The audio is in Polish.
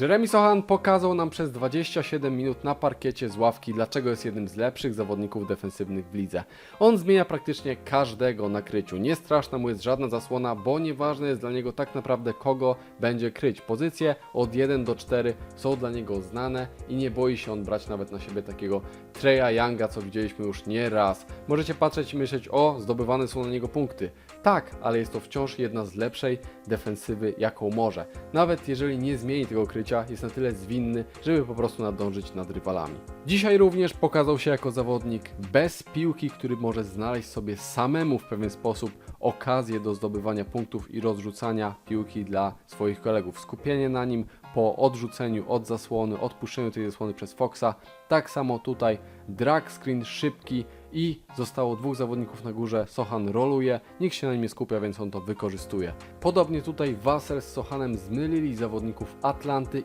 Jeremy Sohan pokazał nam przez 27 minut na parkiecie z ławki, dlaczego jest jednym z lepszych zawodników defensywnych w lidze. On zmienia praktycznie każdego na kryciu. Nie straszna mu jest żadna zasłona, bo nieważne jest dla niego tak naprawdę kogo będzie kryć. Pozycje od 1 do 4 są dla niego znane i nie boi się on brać nawet na siebie takiego Treya Younga, co widzieliśmy już nie raz. Możecie patrzeć i myśleć, o, zdobywane są na niego punkty. Tak, ale jest to wciąż jedna z lepszej defensywy, jaką może. Nawet jeżeli nie zmieni tego krycia, jest na tyle zwinny, żeby po prostu nadążyć nad rywalami. Dzisiaj również pokazał się jako zawodnik bez piłki, który może znaleźć sobie samemu w pewien sposób okazję do zdobywania punktów i rozrzucania piłki dla swoich kolegów. Skupienie na nim po odrzuceniu od zasłony, odpuszczeniu tej zasłony przez Foxa. Tak samo tutaj drag screen szybki i zostało dwóch zawodników na górze. Sohan roluje, nikt się na nim nie skupia, więc on to wykorzystuje. Podobnie tutaj Wasser z Sohanem zmylili zawodników Atlanty